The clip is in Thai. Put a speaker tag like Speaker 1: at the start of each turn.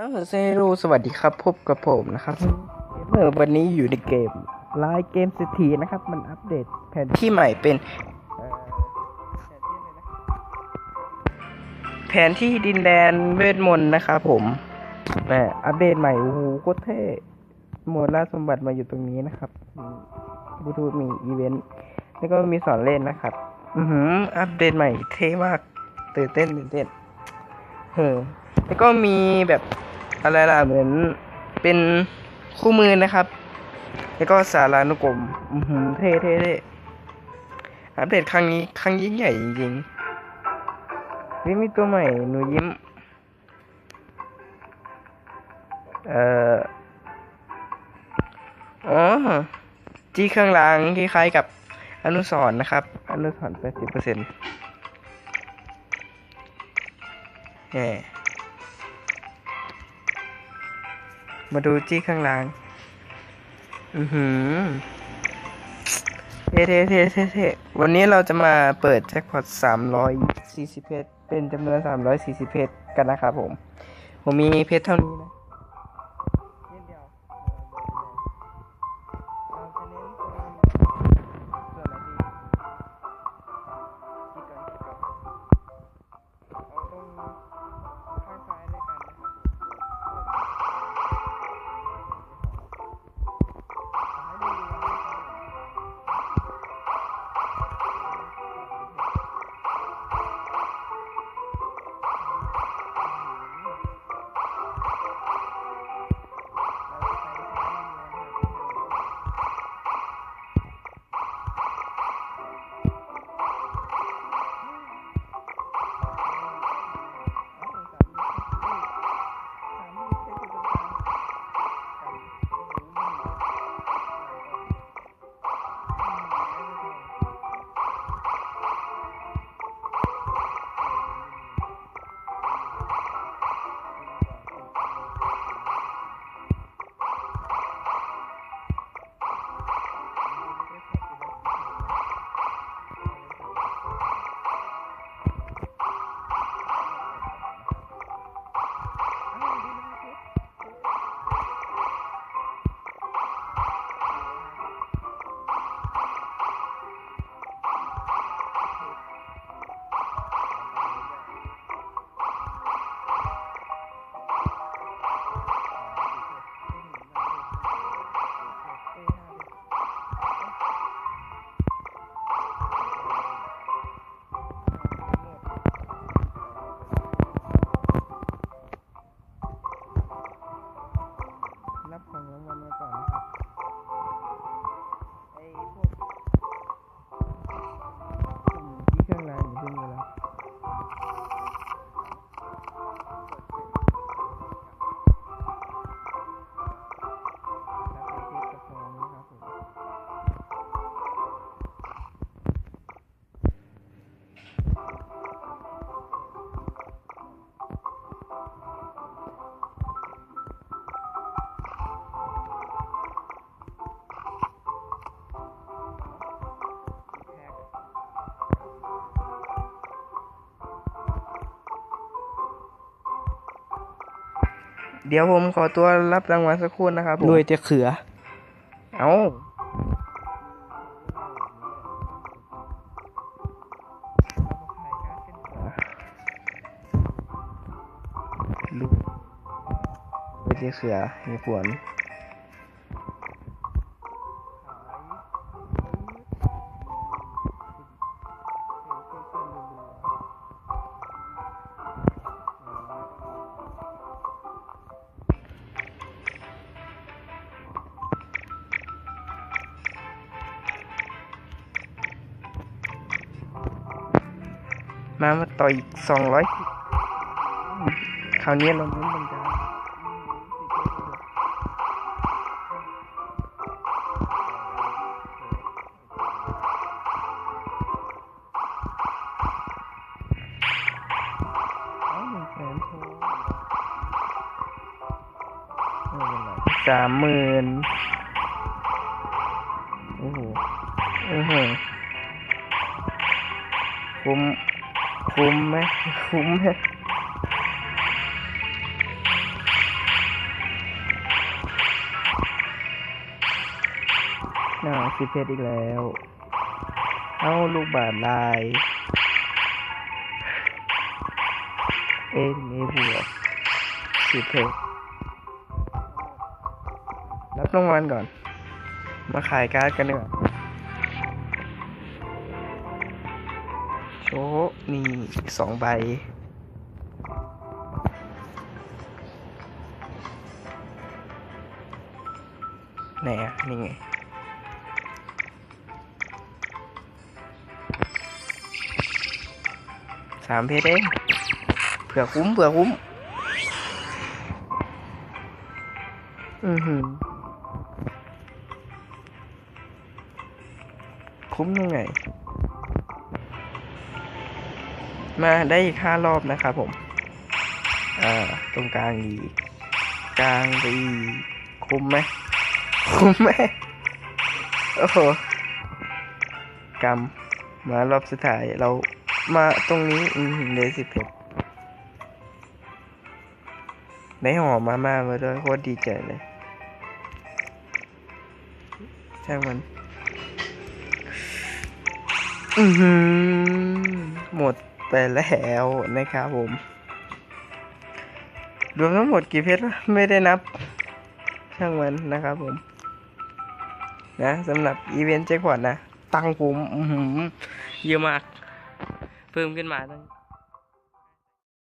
Speaker 1: อ้าวเซโรสวัสดีครับ พบกับผมนะครับเมื่อวันนี้อยู่ในเกมไลน์เกมสถีนะครับ มันอัปเดตแผนที่ใหม่เป็นแผนที่ดินแดนเวทมนต์นะครับผมแหมอัปเดตใหม่โอ้โหโคตรเท่หมวดล่าสมบัติมาอยู่ตรงนี้นะครับบูทูมีอีเวนต์แล้วก็มีสอนเล่นนะครับ อือหือ อัปเดตใหม่เท่มากตื่นเต้นตื่นเต้นเออแล้วก็มีแบบ อะไรล่ะเหมือนเป็นคู่มือนะครับ แล้วก็สารานุกรมอือหือเท่เท่เท่อัปเดตครั้งนี้ครั้งยิ่งใหญ่จริงๆนี่มีตัวใหม่หนูยิ้ม เอ่ออ๋อจีข้างหลังคล้ายๆกับอนุสรนะครับ อนุสรแปดสิบเปอร์เซ็นต์แหม มาดูจี้ข้างหล่างอือหือเทเทเทเทเทวันนี้เราจะมาเปิดแจ็คพอตสามร้อยสี่สิบเพชร เป็นจำนวนสามร้อยสี่สิบเพชรกันนะครับผม ผมมีเพชรเท่านี้นะ เดี๋ยวผมขอตัวรับรางวัลสักครู่นะครับรวยจะเขือ เอาลูกรวยจะเขือมีผล มามาต่ออีกสองร้อยคราวนี้เราเน้นบรรดาเอาสามหมื่นโอ้โหโอ้โหคุ้ม คุ้มไหมคุ้มไหมน่าสิเพชรอีกแล้ว เอาลูกบาทลาย เอ็นนี่บวกสิเพชรรับรางวัลก่อน มาขายการ์ดกันดีกว่า โชว์นี่สองใบ ไหนอะ นี่ไง สามเพชรเองเผื่อคุ้มเผื่อคุ้ม อือหือ คุ้มยังไง มาได้อีกห้ารอบนะครับผม อ่า ตรงกลางอีก กลางไปอีคุ้มไหม คุ้มไหม โอ้โหกรรมมารอบสุดท้ายเรามาตรงนี้อืมเลยสิเพชรได้หอมมาม่ามาด้วยโคตรดีใจเลยช่างมัน อือหือหมด ไปแล้วนะครับผม รวมทั้งหมดกี่เพชรไม่ได้นับ ช่างมันนะครับผม นะสำหรับอีเวนต์แจ็คพอตนะ ตังค์ผมอือหือเยอะมาก เพิ่มขึ้นมาตั้ง